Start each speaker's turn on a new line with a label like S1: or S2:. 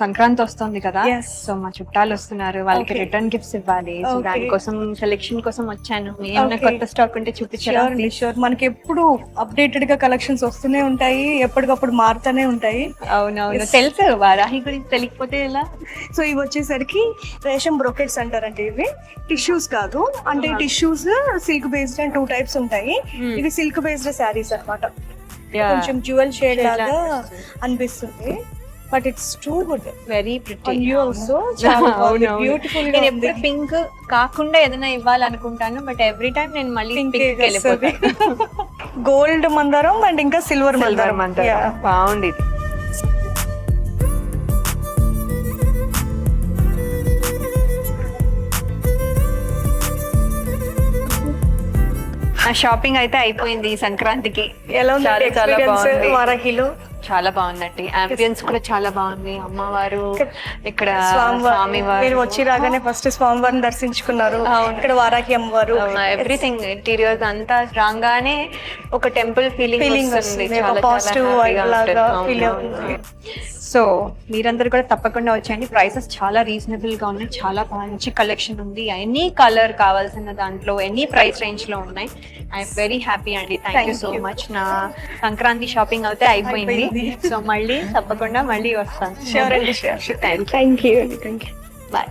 S1: సంక్రాంతి వస్తుంది కదా. సో మా చుట్టాలు వస్తున్నారు. వాళ్ళకి. రిటర్న్ గిఫ్ట్స్ ఇవ్వాలి. సో. దానికోసం సెలెక్షన్ కోసం వచ్చాను. ఏమైనా. కొత్త స్టాక్ ఉంటే చూపించారా
S2: షూర్ మనకి ఎప్పుడు అప్డేటెడ్గా కలెక్షన్స్ వస్తూనే ఉంటాయి. ఎప్పటికప్పుడు మారుతూనే ఉంటాయి.
S1: అవునవును. తెలుసు. వారాహి గురించి తెలియకపోతే ఎలా?
S2: సో ఇవి వచ్చేసరికి రేషన్ బ్రోకెట్స్ అంటారండి ఇవి. టిష్యూస్ కాదు. అంటే. Tissues silk based and two types ఉంటాయి.
S1: Hmm.
S2: ఇవి సిల్క్ బేస్డ్ శారీస్ అన్నమాట.
S1: Yeah.
S2: కొంచెం జ్యువెల్ షేడ్ లాగా అనిపిస్తుంది. But it's too good
S1: very pretty
S2: also చాలా బ్యూటిఫుల్
S1: నేను ఎప్పుడు పింక్ కాకుండా ఏదైనా ఇవ్వాలనుకుంటాను బట్ ఎవ్రీ టైం నేను మళ్ళీ
S2: పింక్
S1: వెళ్ళిపోతాను
S2: గోల్డ్ మందారం అండ్ ఇంకా సిల్వర్ మందారం. Yeah.
S1: బాగుంది. నా షాపింగ్ అయితే అయిపోయింది సంక్రాంతికి.
S2: ఎలా ఉంది
S1: చాలా చాలా బాగుంది.
S2: వారాహిలో?
S1: చాలా బాగుందండి. అంబియన్స్ కూడా చాలా బాగుంది. అమ్మవారు ఇక్కడ
S2: స్వామివారు.
S1: స్వామివారు.
S2: మీరు వచ్చి రాగానే ఫస్ట్ స్వామివారిని దర్శించుకున్నారు. ఇక్కడ వారాహి అమ్మవారు.
S1: ఎవ్రీథింగ్ ఇంటీరియర్స్ అంతా రాగానే ఒక టెంపుల్ ఫీలింగ్
S2: Feeling
S1: వస్తుంది.
S2: వస్తుంది.
S1: చాలా
S2: ఒక positive vibe లాగా feel అవుతుంది.
S1: సో మీరందరూ కూడా తప్పకుండా వచ్చేయండి. ప్రైసెస్ చాలా రీజనబుల్గా ఉన్నాయి. చాలా మంచి కలెక్షన్ ఉంది. ఎనీ కలర్ కావాల్సిన దాంట్లో ఎనీ ప్రైస్ రేంజ్లో ఉన్నాయి. ఐఎమ్ వెరీ హ్యాపీ అండి. Thank you so. మచ్ నా సంక్రాంతి షాపింగ్ అయితే అయిపోయింది.
S2: అది.
S1: సో మళ్ళీ తప్పకుండా మళ్ళీ వస్తాను.
S2: Thank you
S1: bye